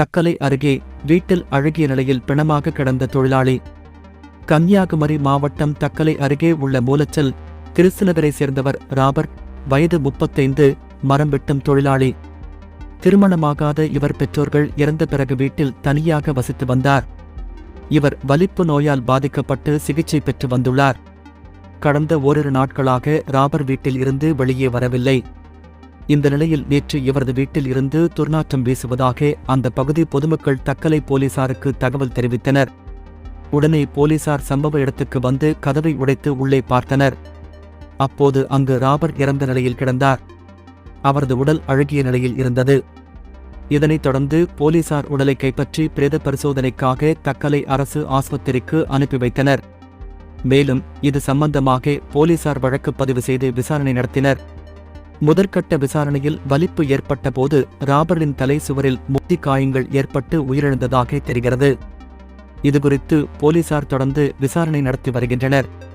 தக்கலை அருகே வீட்டில் அழுகிய நிலையில் பிணமாக கிடந்த தொழிலாளி. கன்னியாகுமரி மாவட்டம் தக்கலை அருகே உள்ள மூலச்சல் கிறிஸ்துநகரை சேர்ந்தவர் ராபர்ட் வயது முப்பத்தைந்து மரம் வெட்டும் தொழிலாளி. திருமணமாகாத இவர் பெற்றோர்கள் இறந்த பிறகு வீட்டில் தனியாக வசித்து வந்தார். இவர் வலிப்பு நோயால் பாதிக்கப்பட்டு சிகிச்சை பெற்று வந்துள்ளார். கடந்த ஓரிரு நாட்களாக ராபர் வீட்டில் இருந்து வெளியே வரவில்லை. இந்த நிலையில் நேற்று இவரது வீட்டில் இருந்து துர்நாற்றம் வீசுவதாக அந்த பகுதி பொதுமக்கள் தக்கலை போலீசாருக்கு தகவல் தெரிவித்தனர். உடனே போலீசார் சம்பவ இடத்துக்கு வந்து கதவை உடைத்து உள்ளே பார்த்தனர். அப்போது அங்கு ராபர் இறந்த நிலையில் கிடந்தார். அவரது உடல் அழுகிய நிலையில் இருந்தது. இதனைத் தொடர்ந்து போலீசார் உடலை கைப்பற்றி பிரேத பரிசோதனைக்காக தக்கலை அரசு ஆஸ்பத்திரிக்கு அனுப்பி வைத்தனர். மேலும் இது சம்பந்தமாக போலீசார் வழக்கு பதிவு செய்து விசாரணை நடத்தினர். முதற்கட்ட விசாரணையில் வலிப்பு ஏற்பட்ட போது ராபர்டின் தலை சுவரில் முக்தி காயங்கள் ஏற்பட்டு உயிரிழந்ததாக தெரிகிறது. இதுகுறித்து போலீசார் தொடர்ந்து விசாரணை நடத்தி வருகின்றனர்.